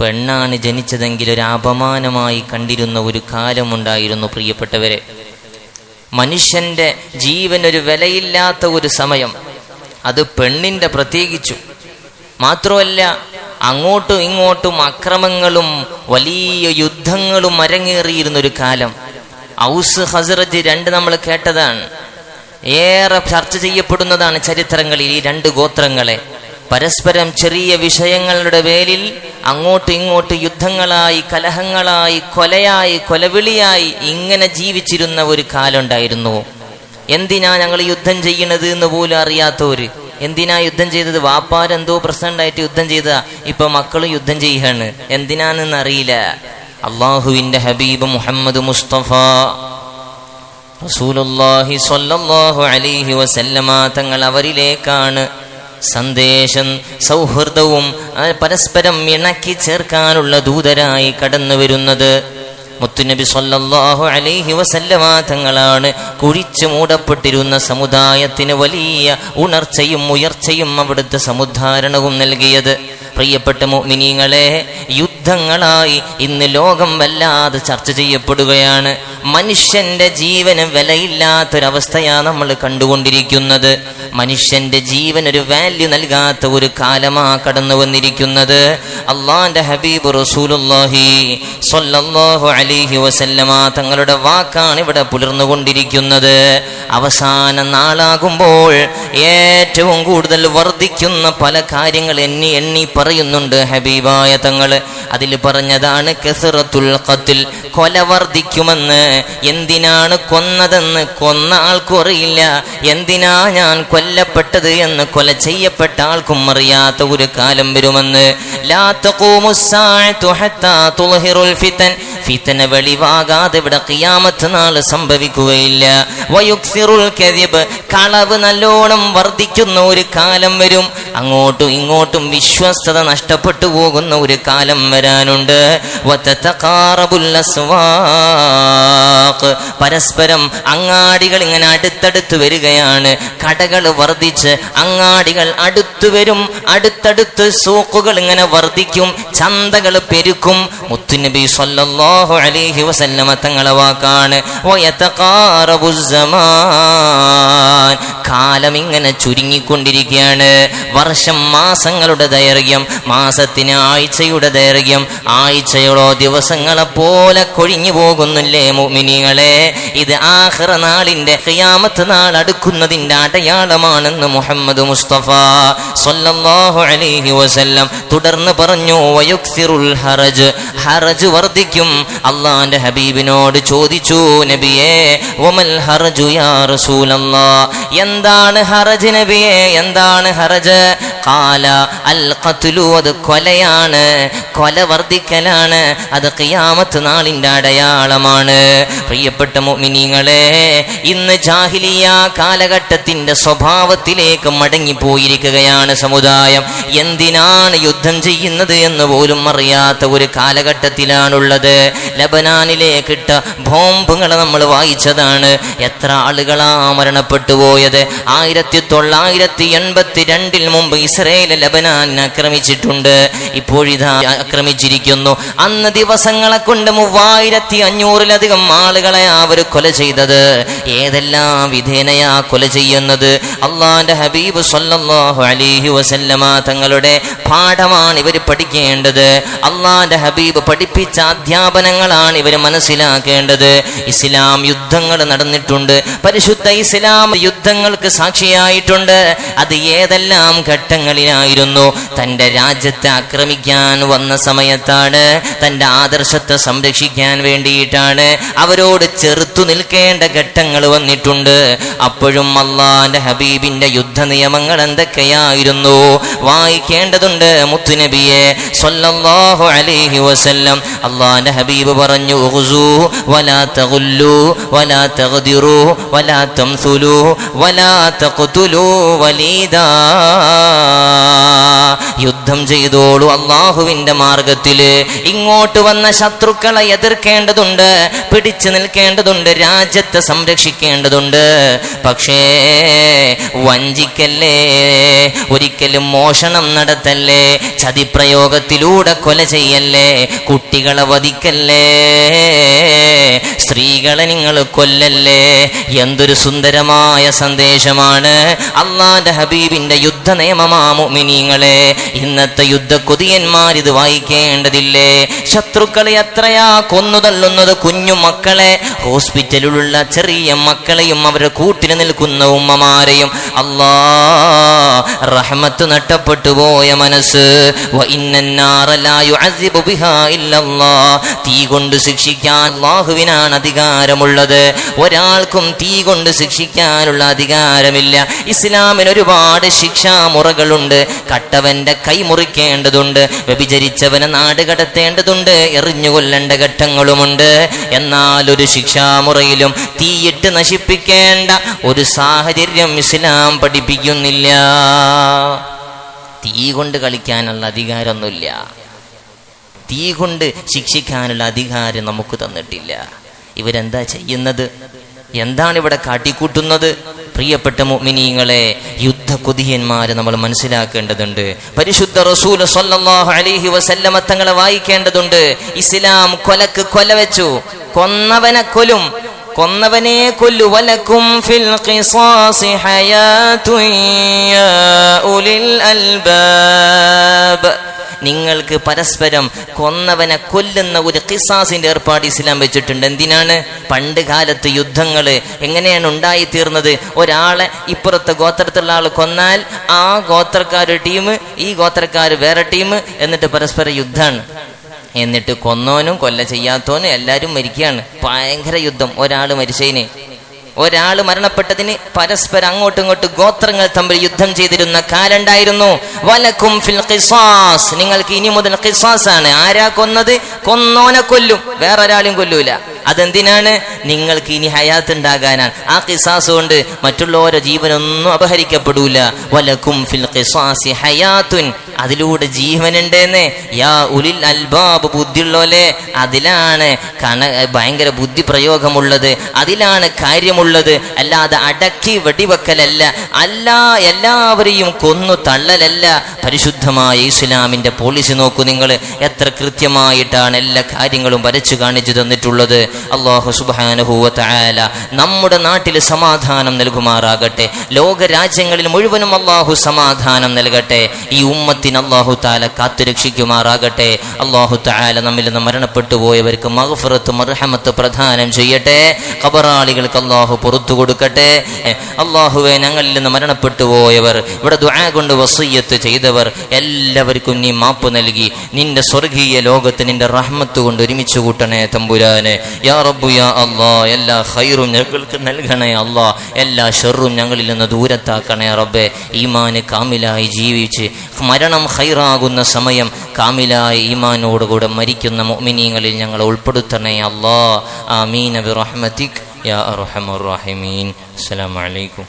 പെണ്ണാണ് ജനിച്ചതെങ്കിൽ ഒരു അപമാനമായി കണ്ടിരുന്ന ഒരു കാലമുണ്ടായിരുന്നു പ്രിയപ്പെട്ടവരെ. മനുഷ്യന്റെ ജീവൻ ഒരു വിലയില്ലാത്ത ഒരു സമയം. അത് പെണ്ണിന്റെ പ്രത്യേകിച്ചു. മാത്രമല്ല അങ്ങോട്ടും ഇങ്ങോട്ടും അക്രമങ്ങളും വലിയ യുദ്ധങ്ങളും അരങ്ങേറിയിരുന്ന ഒരു കാലം. ഔസ് ഹസറജ് രണ്ട് നമ്മൾ കേട്ടതാണ്. ഏറെ ചർച്ച ചെയ്യപ്പെടുന്നതാണ് ചരിത്രങ്ങളിൽ ഈ രണ്ട് ഗോത്രങ്ങളെ. പരസ്പരം ചെറിയ വിഷയങ്ങളുടെ പേരിൽ അങ്ങോട്ട് ഇങ്ങോട്ട് യുദ്ധങ്ങളായി കലഹങ്ങളായി കൊലയായി കൊലവിളിയായി ഇങ്ങനെ ജീവിച്ചിരുന്ന ഒരു കാലമുണ്ടായിരുന്നു എന്തിനാ ഞങ്ങൾ യുദ്ധം ചെയ്യണത് എന്ന് പോലും അറിയാത്തവര്? എന്തിനാ യുദ്ധം ചെയ്തത്? വാപ്പാരെന്തോ എന്തോ ഉണ്ടായിട്ട് യുദ്ധം ചെയ്തതാ. ഇപ്പൊ മക്കളും യുദ്ധം ചെയ്യാണ് എന്തിനാണെന്ന് അറിയില്ല. അള്ളാഹുവിന്റെ ഹബീബ് മുഹമ്മദ് മുസ്തഫ റസൂലുള്ളാഹി സ്വല്ലല്ലാഹു അലൈഹി വസല്ലമ തങ്ങൾ അവരിലേക്കാണ്. സന്ദേശം സൗഹൃദവും പരസ്പരം ഇണക്കി ചേർക്കാനുള്ള ദൂതരായി കടന്നു വരുന്നത്. മുത്തുനബി സൊല്ലാഹു അലൈഹി വസല്ലമ തങ്ങളാണ് കുഴിച്ചു മൂടപ്പെട്ടിരുന്ന സമുദായത്തിന് വലിയ ഉണർച്ചയും ഉയർച്ചയും അവിടുത്തെ സമുദ്ധാരണവും നൽകിയത്. പ്രിയപ്പെട്ട മുഅ്മിനീങ്ങളെ യുദ്ധങ്ങളായി ഇന്ന് ലോകം വല്ലാതെ ചർച്ച ചെയ്യപ്പെടുകയാണ്. മനുഷ്യന്റെ ജീവന് വിലയില്ലാത്തൊരവസ്ഥയാണ് നമ്മൾ കണ്ടുകൊണ്ടിരിക്കുന്നത്. മനുഷ്യന്റെ ജീവൻ ഒരു വാല്യൂ നൽകാത്ത ഒരു കാലമാ കടന്നു വന്നിരിക്കുന്നത് അള്ളാന്റെ ഹബീബ് റസൂലുല്ലാഹി സൊല്ലാഹു അലിഹി വസല്ലമ തങ്ങളുടെ വാക്കാണ് ഇവിടെ പുലർന്നുകൊണ്ടിരിക്കുന്നത്. അവസാന നാളാകുമ്പോൾ ഏറ്റവും കൂടുതൽ വർദ്ധിക്കുന്ന പല കാര്യങ്ങൾ എണ്ണി എണ്ണി പറയുന്നുണ്ട് ഹബീബായ തങ്ങൾ അതിൽ പറഞ്ഞതാണ് കെസറത്തുൽ കത്തിൽ കൊല വർദ്ധിക്കുമെന്ന് എന്തിനാണ് കൊന്നതെന്ന് കൊന്ന ആൾക്കും അറിയില്ല. എന്തിനാ ഞാൻ കൊല്ലപ്പെട്ടത് എന്ന് കൊല ചെയ്യപ്പെട്ട ആൾക്കും അറിയാത്ത ഒരു കാലം വരുമെന്ന്. ലാ തുൽഹിറുൽ ഫിതന വെളിവാകാതെ ഇവിടെ കിയാമത്ത് നാൾ സംഭവിക്കുകയില്ല. വയുക്സിറുൽ കദിബ് കളവ് നല്ലോണം വർദ്ധിക്കുന്ന ഒരു കാലം വരും. അങ്ങോട്ടും ഇങ്ങോട്ടും വിശ്വസ്തത നഷ്ടപ്പെട്ടു പോകുന്ന ഒരു കാലം വരാനുണ്ട്. പരസ്പരം അങ്ങാടികൾ ഇങ്ങനെ അടുത്തടുത്ത് വരികയാണ്. കടകൾ വർദ്ധിച്ച് അങ്ങാടികൾ അടുത്തു വരും. അടുത്തടുത്ത് സൂക്കുകൾ ഇങ്ങനെ വർദ്ധിക്കും. ചന്തകൾ പെരുക്കും. മുത്തുനബി സല്ലല്ലാഹു അലൈഹി വസല്ലമ തങ്ങളെ വാക്കാണ്. കാലം ഇങ്ങനെ ചുരുങ്ങിക്കൊണ്ടിരിക്കുകയാണ്. വർഷം മാസങ്ങളുടെ ദൈർഘ്യം മാസത്തിന് ആഴ്ചയുടെ ദൈർഘ്യം ആഴ്ചകളോ ദിവസങ്ങളെ പോലെ കൊഴിഞ്ഞു പോകുന്നില്ലേ മോമിനികളെ ഇത് ആഖിറ നാളിന്റെ ഖിയാമത്ത് നാൾ അടുക്കുന്നതിന്റെ അടയാളമാണെന്ന് മുഹമ്മദ് മുസ്തഫ സൊല്ലാഹു അലൈഹി വസല്ലം തുടർന്ന് പറഞ്ഞു വയുക്സിറുൽ ഹറജ്. ഹറജ് വർദ്ധിക്കും. അള്ളാന്റെ ഹബീബിനോട് ചോദിച്ചു നബിയേ ഒമൽ ഹറജു യാ റസൂലല്ലാ? എന്താണ് ഹറജ് നബിയെ? എന്താണ് ഹറജ്? കാല അൽ ഖത്ലു അത് കൊലയാണ് കൊല വർദ്ധിക്കലാണ് അത് ഖിയാമത്ത് നാളിന്റെ അടയാളമാണ്. പ്രിയപ്പെട്ട മുഅ്മിനീങ്ങളെ ഇന്ന് ജാഹിലിയ കാലഘട്ടത്തിന്റെ സ്വഭാവത്തിലേക്ക് മടങ്ങിപ്പോയിരിക്കുകയാണ് സമുദായം. എന്തിനാണ് യുദ്ധം ചെയ്യുന്നത് എന്ന് പോലും അറിയാത്ത ഒരു കാലഘട്ടത്തിലാണുള്ളത്. ലബനാനിലേക്കിട്ട ബോംബുകൾ നമ്മൾ വായിച്ചതാണ്. എത്ര ആളുകളാ മരണപ്പെട്ടു പോയത് ആയിരത്തി തൊള്ളായിരത്തി എൺപത്തി രണ്ടിൽ മുമ്പ് ഇസ്രയേൽ ലബനാൻ ആക്രമിച്ചിട്ടുണ്ട്. ഇപ്പോഴിതാ ആക്രമിച്ചിരിക്കുന്നു. അന്ന് ദിവസങ്ങളെ കൊണ്ട് മൂവായിരത്തി അഞ്ഞൂറിലധികം ആളുകളെ അവർ കൊല ചെയ്തത്. ഏതെല്ലാം വിധേനയാ കൊല ചെയ്യുന്നത്? അള്ളാന്റെ ഹബീബ് സല്ലല്ലാഹു അലൈഹി വസല്ലമ തങ്ങളുടെ പാഠമാണ് ഇവർ പഠിക്കേണ്ടത്. അള്ളാന്റെ ഹബീബ് പഠിപ്പിച്ച അധ്യാപനങ്ങളാണ് ഇവർ മനസ്സിലാക്കേണ്ടത്. ഇസ്ലാം യുദ്ധങ്ങൾ നടന്നിട്ടുണ്ട്. പരിശുദ്ധ ഇസ്ലാം യുദ്ധങ്ങൾക്ക് സാക്ഷിയായിട്ടുണ്ട്. അത് ഏതെല്ലാം ഘട്ടങ്ങളിലായിരുന്നു? തന്റെ രാജ്യത്തെ ആക്രമിക്കാൻ വന്ന സമയത്താണ് തന്റെ ആദർശത്തെ സംരക്ഷിക്കാൻ വേണ്ടിയിട്ടാണ് അവരോട് ചെറുത്തു നിൽക്കേണ്ട ഘട്ടങ്ങൾ വന്നിട്ടുണ്ട്. അപ്പോഴും അള്ളാന്റെ ഹബീബിന്റെ യുദ്ധ നിയമങ്ങൾ എന്തൊക്കെയായിരുന്നു? വായിക്കേണ്ടതുണ്ട് മുത്തുനബിയെ. സ്വല്ലല്ലാഹു അലൈഹി വസല്ലം. അള്ളാന്റെ ഹബീബ് പറഞ്ഞു ഉഖ്സൂ വലാ തഗുല്ലു വലാ തഗ്ദിറു വലാ തംസുലു വലാ തഖ്തുലൂ വലീദാ. യുദ്ധം ചെയ്തോളൂ അള്ളാഹുവിന്റെ മാർഗത്തിൽ. ഇങ്ങോട്ട് വന്ന ശത്രുക്കളെ എതിർക്കേണ്ടതുണ്ട് പിടിച്ചു നിൽക്കേണ്ടതുണ്ട് രാജ്യത്തെ സംരക്ഷിക്കേണ്ടതുണ്ട്. പക്ഷേ വഞ്ചിക്കല്ലേ? ഒരിക്കലും മോഷണം നടത്തല്ലേ? ചതിപ്രയോഗത്തിലൂടെ കൊല ചെയ്യല്ലേ? കുട്ടികളെ വധിക്കല്ലേ? സ്ത്രീകളെ നിങ്ങൾ കൊല്ലല്ലേ? എന്തൊരു സുന്ദരമായ സന്ദേശമാണ്. അള്ളാന്റെ ഹബീബിന്റെ യുദ്ധ നിയമമാ ഇന്നത്തെ യുദ്ധ കൊതിയന്മാർ ഇത് വായിക്കേണ്ടതില്ലേ? ശത്രുക്കളെ എത്രയാ കൊന്നു തള്ളുന്നത് കുഞ്ഞു മക്കളെ? ഹോസ്പിറ്റലിലുള്ള ചെറിയ മക്കളെയും അവരുടെ കൂട്ടിന് നിൽക്കുന്ന ഉമ്മമാരെയും അള്ളാ റഹ്മത്ത് നട്ടപ്പെട്ടു പോയ മനസ്സ്. തീ കൊണ്ട് ശിക്ഷിക്കാൻ അള്ളാഹുവിനാണ് അധികാരമുള്ളത്. ഒരാൾക്കും തീ കൊണ്ട് ശിക്ഷിക്കാനുള്ള അധികാരമില്ല. ഇസ്ലാമിന് ഒരുപാട് ശിക്ഷാമുറകളുണ്ട്. കട്ടവന്റെ കൈ മുറിക്കേണ്ടതുണ്ട്. വ്യഭിചരിച്ചവനെ നാട് കടത്തേണ്ടതുണ്ട് എറിഞ്ഞുകൊല്ലേണ്ട ഘട്ടങ്ങളുമുണ്ട്. എന്നാൽ ഒരു ശിക്ഷാമുറയിലും തീയിട്ട് നശിപ്പിക്കേണ്ട ഒരു സാഹചര്യം ഇസ്ലാം പഠിപ്പിക്കുന്നില്ല. തീ കൊണ്ട് കളിക്കാനുള്ള അധികാരമൊന്നുമില്ല. തീ കൊണ്ട് ശിക്ഷിക്കാനുള്ള അധികാരം നമുക്ക് തന്നിട്ടില്ല. ഇവരെന്താ ചെയ്യുന്നത്? എന്താണ് ഇവിടെ കാട്ടിക്കൂട്ടുന്നത്? പ്രിയപ്പെട്ട മുഅ്മിനീങ്ങളെ യുദ്ധ കൊതിയന്മാരെ നമ്മൾ മനസ്സിലാക്കേണ്ടതുണ്ട്. പരിശുദ്ധ റസൂൽ സല്ലല്ലാഹു അലൈഹി വസല്ലമ തങ്ങളെ വായിക്കേണ്ടതുണ്ട്. ഇസ്ലാം കൊലക്ക് കൊല വെച്ചു. കൊന്നവനെ കൊലും. കൊന്നവനെ കൊല്ലു. വലക്കും ഫിൽ ഖിസാസി ഹയാതുൻ യാ ഉലിൽ നിങ്ങൾക്ക് പരസ്പരം കൊന്നവനെ കൊല്ലുന്ന ഒരു ഖിസാസിന്റെ ഏർപ്പാട് ഇസ്ലാം വെച്ചിട്ടുണ്ട്. എന്തിനാണ്? പണ്ട് കാലത്ത് യുദ്ധങ്ങൾ എങ്ങനെയാണ് ഉണ്ടായിത്തീർന്നത്? ഒരാളെ ഇപ്പുറത്തെ ഗോത്രത്തിലുള്ള ആൾ കൊന്നാൽ ആ ഗോത്രക്കാർ ടീം ഈ ഗോത്രക്കാർ വേറെ ടീം എന്നിട്ട് പരസ്പര യുദ്ധമാണ്. എന്നിട്ട് കൊന്നോനും കൊല്ല ചെയ്യാത്തോനും എല്ലാവരും മരിക്കുകയാണ്. ഭയങ്കര യുദ്ധം. ഒരാൾ മരിച്ചതിന് ഒരാൾ മരണപ്പെട്ടതിന് പരസ്പരം അങ്ങോട്ടും ഇങ്ങോട്ടും ഗോത്രങ്ങൾ തമ്മിൽ യുദ്ധം ചെയ്തിരുന്ന കാലുണ്ടായിരുന്നു വലക്കും ഫിൽ നിങ്ങൾക്ക് ഇനി മുതൽ ഖിസാസ് ആണ് ആരാ കൊന്നത്? കൊന്നോനെ കൊല്ലും. വേറൊരാളും കൊല്ലൂല. അതെന്തിനാണ്? നിങ്ങൾക്ക് ഇനി ഹയാത്ത് ഉണ്ടാകാനാണ്. ആ കിസാസ് കൊണ്ട് മറ്റുള്ളവരുടെ ജീവനൊന്നും അപഹരിക്കപ്പെടൂല. വലക്കും ഫിൽ കിസാസി ഹയാത്തുൻ. അതിലൂടെ ജീവനുണ്ടെന്ന്. യാ ഉലിൽ അൽബാബ് ബുദ്ധിയുള്ളോലെ അതിലാണ് കണ ഭയങ്കര ബുദ്ധി പ്രയോഗമുള്ളത് അതിലാണ് കാര്യമുള്ളത്. അല്ലാതെ അടക്കി വെടിവെക്കലല്ല. അല്ല എല്ലാവരെയും കൊന്നു തള്ളലല്ല. പരിശുദ്ധമായ ഇസ്ലാമിന്റെ പോളിസി നോക്കൂ നിങ്ങൾ എത്ര കൃത്യമായിട്ടാണ് എല്ലാ കാര്യങ്ങളും വരച്ചു കാണിച്ചു തന്നിട്ടുള്ളത്. അള്ളാഹു സുബാനുഭൂവത്തായാല നമ്മുടെ നാട്ടിൽ സമാധാനം നൽകുമാറാകട്ടെ. ലോകരാജ്യങ്ങളിൽ മുഴുവനും അള്ളാഹു സമാധാനം നൽകട്ടെ. ഈ ഉമ്മത്തിന് അള്ളാഹു താല കാത്തുരക്ഷിക്കുമാറാകട്ടെ. അള്ളാഹു താല നമ്മിൽ നിന്ന് മരണപ്പെട്ടു പോയവർക്ക് മഹഫറത്ത് മർഹമത്ത് പ്രധാനം ചെയ്യട്ടെ. കബറാളികൾക്ക് അള്ളാഹു പുറത്തു കൊടുക്കട്ടെ. അള്ളാഹുവെ ഞങ്ങളിൽ നിന്ന് മരണപ്പെട്ടു പോയവർ ഇവിടെ ദുആ കൊണ്ട് വസയ്യത്ത് ചെയ്തവർ എല്ലാവർക്കും നീ മാപ്പ് നൽകി. നിന്റെ സ്വർഗീയ ലോകത്ത് നിന്റെ റഹ്മത്ത് കൊണ്ട് ഒരുമിച്ച് കൂട്ടണേ തമ്പുരാനെ. യാ റബ്ബു യാ അള്ളാ എല്ലാ ഖൈറും ഞങ്ങൾക്ക് നൽകണേ അള്ളാ എല്ലാ ഷെറും ഞങ്ങളിൽ നിന്ന് ദൂരത്താക്കണേ റബ്ബെ. ഈമാന് കാമിലായി ജീവിച്ച് മരണം ഖൈറാകുന്ന സമയം കാമിലായി ഈമാനോടുകൂടെ മരിക്കുന്ന മുഅ്മിനീങ്ങളിൽ ഞങ്ങളെ ഉൾപ്പെടുത്തണേ അള്ളാ ആമീൻ. ബിറഹ്മതിക് യാ അർഹമർ അസ്സലാമലൈക്കും